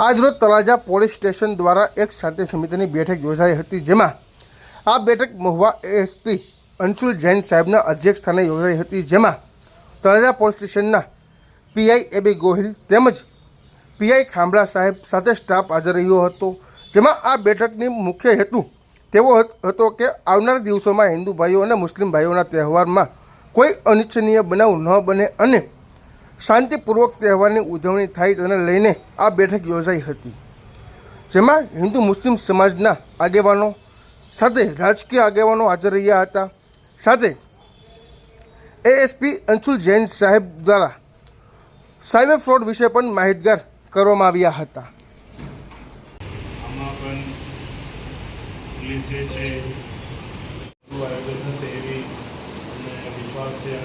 આજરોજ Talaja police station દ્વારા એક શાંતિ સમિતિની બેઠક યોજાઈ હતી, જેમાં આ બેઠક મહુવા એએસપી અંશુલ જૈન સાહેબના અધ્યક્ષ સ્થાને યોજાઈ હતી, જેમાં તળાજા પોલીસ સ્ટેશનના પીઆઈ એબી ગોહિલ તેમજ પીઆઈ ખાંભળા સાહેબ સાથે સ્ટાફ હાજર રહ્યો હતો, જેમાં આ બેઠકની મુખ્ય હેતુ તેવો હતો કે આવનાર દિવસોમાં હિન્દુ ભાઈઓ અને મુસ્લિમ ભાઈઓના તહેવારમાં કોઈ અનિચ્છનીય બનાવ ન બને અને શાંતિપૂર્વક તહેવારની ઉજવણી થાય તેને લઈને આ બેઠક યોજાઈ હતી. જેમાં હિન્દુ મુસ્લિમ સમાજના આગેવાનો, સાથે રાજકીય આગેવાનો હાજર રહ્યા હતા. સાથે એએસપી અંશુલ જૈન સાહેબ દ્વારા સાયબર ફ્રોડ વિશે પણ માહિતગાર કરવામાં આવ્યા હતા.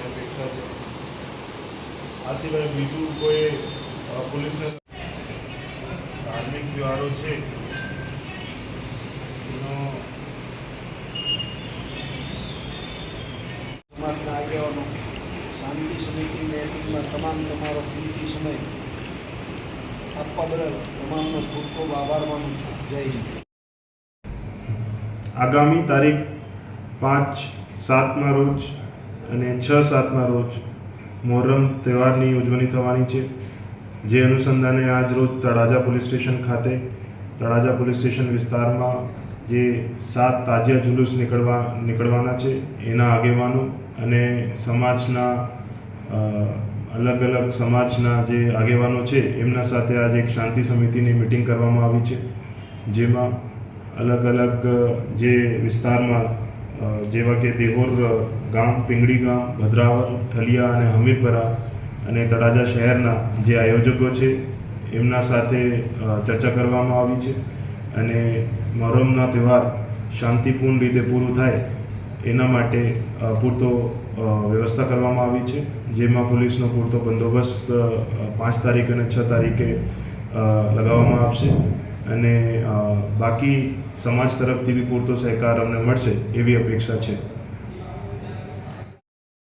અપેક્ષા છે. આ સિવાય બીજું કોઈ પોલીસને ધાર્મિક વ્યવહારો છે આગેવાનો, શાંતિ સમિતિ મિટિંગમાં તમામ તમારો કિંમતી સમય આપવા બદલ તમામનો ખૂબ ખૂબ આભાર માનું છું. જય હિન્દ. આગામી તારીખ પાંચ સાતના રોજ અને છ સાતના રોજ મોહરમ તહેવારની ઉજવણી થવાની છે. જે અનુસંધાને આજ રોજ તળાજા પોલીસ સ્ટેશન ખાતે, તળાજા પોલીસ સ્ટેશન વિસ્તારમાં જે સાત તાજિયા જુલુસ નીકળવા, નીકળવાના છે. એના આગેવાનો અને સમાજના અલગ અલગ સમાજના જે આગેવાનો છે, એમના સાથે આજે એક શાંતિ સમિતિની મિટિંગ કરવામાં આવી છે. જેમાં અલગ અલગ જે વિસ્તારમાં જેવા કે દેહોર ગામ, પિંગળી ગામ ભદ્રાવર ઠલિયા અને હમીરપરા અને તળાજા શહેરના જે આયોજકો છે, એમના સાથે ચર્ચા કરવામાં આવી છે અને મહોરમનો તહેવાર શાંતિપૂર્ણ રીતે પૂરું થાય એના માટે પૂરતો વ્યવસ્થા કરવામાં આવી છે. જેમાં પોલીસનો પૂરતો બંદોબસ્ત પાંચ તારીખ અને છ તારીખે લગાવવામાં આવશે. અને બાકી સમાજ તરફથી બી પૂરતો સહકાર અમને મળશે એવી અપેક્ષા છે.